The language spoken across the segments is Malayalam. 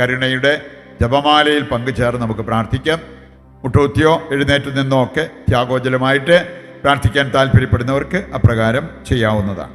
കരുണയുടെ ജപമാലയിൽ പങ്കുചേർന്ന് നമുക്ക് പ്രാർത്ഥിക്കാം. മുട്ടൂത്തിയോ എഴുന്നേറ്റ് നിന്നോ ഒക്കെ ത്യാഗോജലമായിട്ട് പ്രാർത്ഥിക്കാൻ താല്പര്യപ്പെടുന്നവർക്ക് അപ്രകാരം ചെയ്യാവുന്നതാണ്.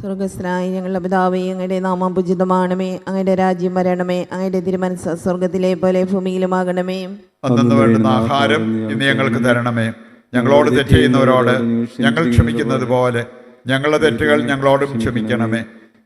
സ്വർഗസ്നായി ഞങ്ങളുടെ പിതാവേ അങ്ങയുടെ നാമം പുജിതമാണമേ. അങ്ങയുടെ രാജ്യം വരണമേ. അങ്ങയുടെ തിരുമനസ് സ്വർഗത്തിലെ പോലെ ഭൂമിയിലുമാകണമേ. അന്നു വേണ്ടുന്ന ആഹാരം ഇന്ന് ഞങ്ങൾക്ക് തരണമേ. ഞങ്ങളോട് തെറ്റ് ചെയ്യുന്നവരോട് ഞങ്ങൾ ക്ഷമിക്കുന്നത് പോലെ ഞങ്ങളുടെ തെറ്റുകൾ ഞങ്ങളോടും ക്ഷമിക്കണമേ.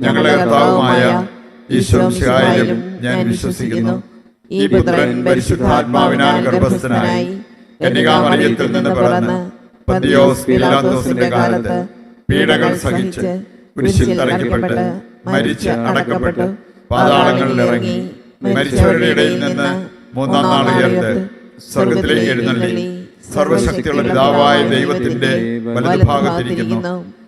ഞങ്ങളുടെ കർത്താവുമായ ഈശ്വംശായാലും ഞാൻ വിശ്വസിക്കുന്നു. ഈ പുത്രൻ പരിശുദ്ധാത്മാവിനാൽ ഗർഭസ്ഥനായി. കന്യകാമറിയത്തിൽ നിന്ന് പിറന്ന് പീലാത്തോസിന്റെ കാലത്ത് പീഡകൾ സഹിച്ച് കുരിശിൽ തറയ്ക്കപ്പെട്ട് മരിച്ച് അടക്കപ്പെട്ട്. പാതാളങ്ങളിൽ ഇറങ്ങി മരിച്ചവരുടെ ഇടയിൽ നിന്ന് മൂന്നാം നാൾ ഉയർത്ത് സ്വർഗത്തിലേക്ക് എഴുന്നള്ളി. സർവശക്തിയുള്ള പിതാവായ ദൈവത്തിന്റെ വലതുഭാഗത്തിരിക്കുന്നു.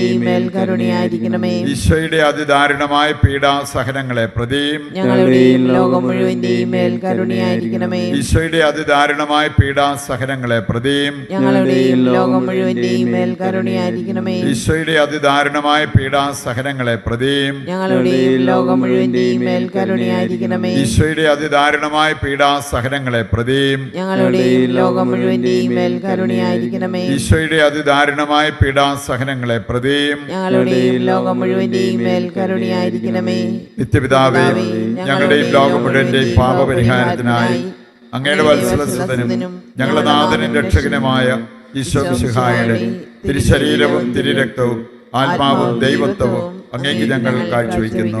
മുഴുവന്റെയും മേൽ കരുണയായിരിക്കണമേ. ഈശോയുടെ അതിദാരുണമായ പീഡാസഹനങ്ങളെ പ്രതിയും ഞങ്ങളുടെയും ലോകം മുഴുവന്റെയും മേൽ കരുണയായിരിക്കണമേ. ഈശോയുടെ അതിദാരുണമായ പീഡാസഹനങ്ങളെ പ്രതിയും ഞങ്ങളുടെയും ലോകം മുഴുവന്റെയും മേൽ കരുണയായിരിക്കണമേ. ഈശോയുടെ അതിദാരുണമായ പീഡാസഹനങ്ങളെ പ്രതിയും ഞങ്ങളുടെയും ലോകം മുഴുവന്റെയും മേൽ കരുണയായിരിക്കണമേ. ഈശോയുടെ അതിദാരുണമായ പീഡാസഹനങ്ങളെ പ്രതിയും ഞങ്ങളുടെയും ലോകം മുഴുവന്റെയും മേൽ കരുണയായിരിക്കണമേ. ഈശോയുടെ അതിദാരുണമായ പീഡാസഹനങ്ങളെ പ്രതിയും ഞങ്ങളുടെയും ലോകം മുഴുവന്റെയും മേൽ കരുണയായിരിക്കണമേ. നിത്യപിതാവേ ഞങ്ങളുടെയും ലോകം മുഴുവന്റെയും പാപപരിഹാരത്തിനായി അങ്ങയുടെ വത്സലസുതനും ഞങ്ങളുടെ നാഥനും രക്ഷകനുമായ ഈശോ മിശിഹായുടെ തിരുശരീരവും തിരുരക്തവും ആത്മാവും ദൈവത്വവും അങ്ങേക്ക് ഞങ്ങൾ കാഴ്ചവെക്കുന്നു.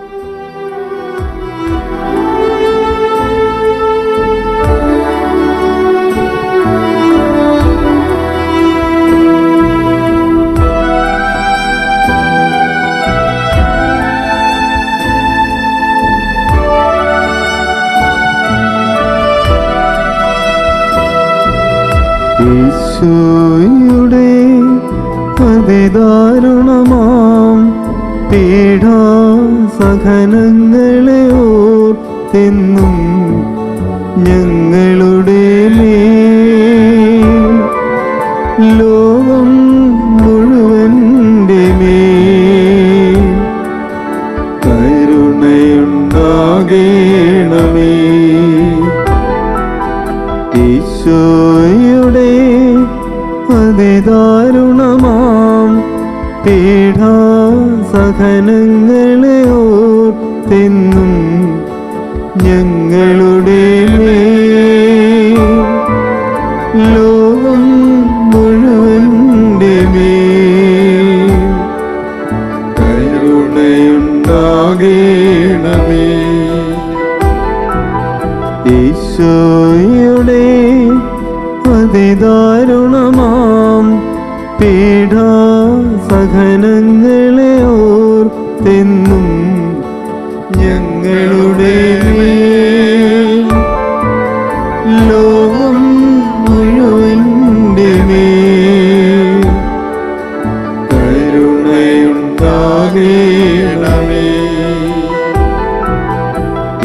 പീഡാസഹനങ്ങളെ ഓർത്തെന്നും ഞങ്ങളുടെ ലോകം മുഴുവൻ മേ കരുണയുണ്ടാകേണമേ. ഈശോയുടെ അതിദാരുണമാം പീഡാസഹനങ്ങളെ ഓർത്തെന്നും ഞങ്ങളുടെ മേൽ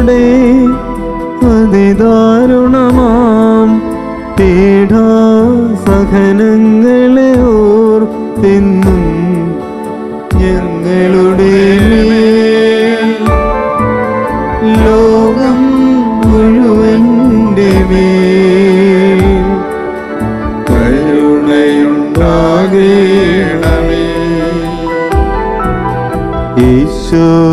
ഈശോയുടെ അതിദാരുണമാം പീഡാസഹനങ്ങളെ ഓർത്തെന്നും ഞങ്ങളുടെ ലോകം മുഴുവന്റെ കരുണയുണ്ടാകേണമേ. ഈശോയുടെ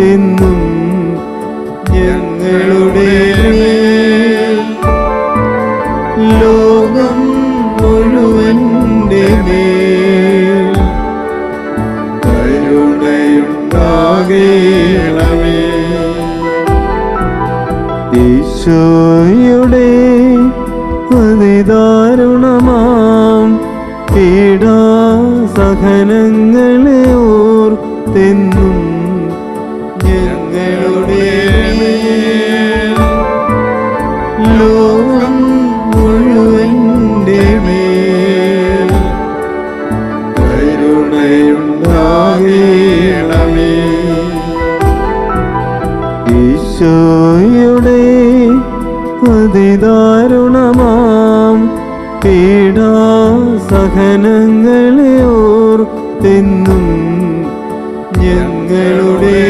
ഓർത്തെന്നും ഞങ്ങളുടെ ലോകം മുഴുവന്റെ ഈശോയുടെ അതിദാരുണമാം പീഡാസഹനങ്ങളെ ഓർത്തെന്നും അതിദാരുണമാം. പീഡാസഹനങ്ങളെ ഓർത്തെന്നും ഞങ്ങളുടെ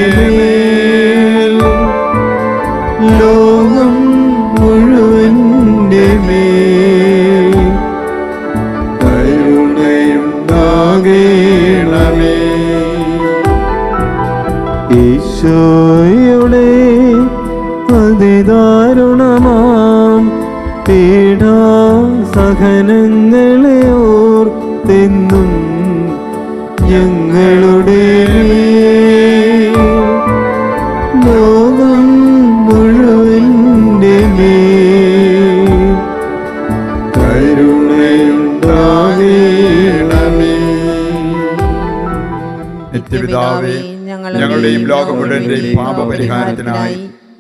ലോകം മുഴുവന്റെ മേൽ. കരുണയുണ്ടാകേണമേ. ഈശോയുടെ അതിദാരുണമാം പീഡാസഹനങ്ങളെ ഓർത്തെന്നും ഞങ്ങളുടെ ലോകം മുഴുവന്റെ കരുണയുണ്ടാകേണമേ നിത്യപിതാവേ ഞങ്ങളുടെയും ലോകം മുഴുവന്റെയും പാപപരിഹാരത്തിനായി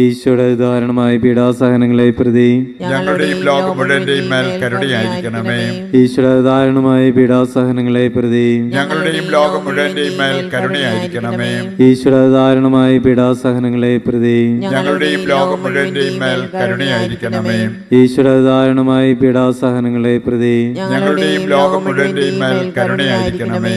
ഈശോയുടെ ഉദാഹരണമായ പീഡാസഹനങ്ങളെ പ്രതി ഞങ്ങളുടെയും ലോകം മുഴുവന്റെയും മേൽ കരുണയായിരിക്കണമേ. ഈശോയുടെ ഉദാഹരണമായ പീഡാസഹനങ്ങളെ പ്രതി ഞങ്ങളുടെയും ലോകം മുഴുവന്റെയും മേൽ കരുണയായിരിക്കണമേ. ഈശോയുടെ ഉദാഹരണമായ പീഡാസഹനങ്ങളെ പ്രതി ഞങ്ങളുടെയും ലോകം മുഴുവന്റെയും മേൽ കരുണയായിരിക്കണമേ. ഈശോയുടെ ഉദാഹരണമായ പീഡാസഹനങ്ങളെ പ്രതി ഞങ്ങളുടെയും ലോകം മുഴുവന്റെയും മേൽ കരുണയായിരിക്കണമേ.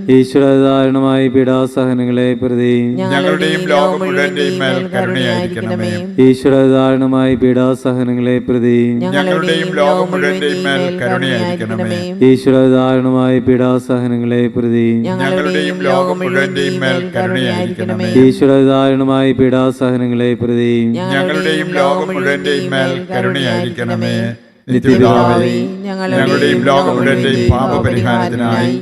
ഈശ്വര ദാരുണമായ പീഡാസഹനങ്ങളെ പ്രതി. ഞങ്ങളുടെയും ലോകം മുഴുവന്റെയും മേൽ കരുണയായിരിക്കണമേ. ഈശ്വര ദാരുണമായ പീഡാസഹനങ്ങളെ പ്രതി. ഞങ്ങളുടെയും ലോകം മുഴുവന്റെയും മേൽ കരുണയായിരിക്കണമേ. ഈശ്വര ദാരുണമായ പീഡാസഹനങ്ങളെ പ്രതി. ഞങ്ങളുടെയും ലോകം മുഴുവന്റെയും മേൽ കരുണയായിരിക്കണമേ. ഈശ്വര ദാരുണമായ പീഡാസഹനങ്ങളെ പ്രതി. ഞങ്ങളുടെയും ലോകം മുഴുവന്റെയും മേൽ കരുണയായിരിക്കണമേ. നിത്യപിതാവേ ഞങ്ങളുടെയും ലോകം മുഴുവന്റെയും പാപപരിഹാരത്തിനായി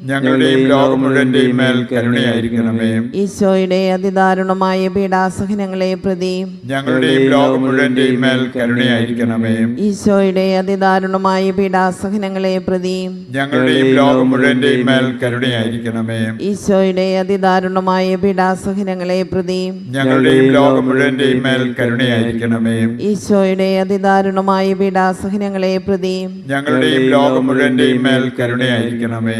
ഞങ്ങളുടെയും ലോകം മുഴുവന്റെയും മേൽ കരുണയായിരിക്കണമേ. ഈശോയുടെ അതിദാരുണമായ പീഡാസഹനങ്ങളെ പ്രതി ഞങ്ങളുടെയും ലോകം മുഴുവന്റെയും മേൽ കരുണയായിരിക്കണമേ. ഈശോയുടെ അതിദാരുണമായ പീഡാസഹനങ്ങളെ പ്രതി ഞങ്ങളുടെയും ലോകം മുഴുവന്റെയും മേൽ കരുണയായിരിക്കണമേ. ഈശോയുടെ അതിദാരുണമായ പീഡാസഹനങ്ങളെ പ്രതി ഞങ്ങളുടെയും ലോകം മുഴുവന്റെയും മേൽ കരുണയായിരിക്കണമേ. ഈശോയുടെ അതിദാരുണമായ പീഡാസഹനങ്ങളെ പ്രതി ഞങ്ങളുടെയും ലോകം മുഴുവന്റെയും മേൽ കരുണയായിരിക്കണമേ.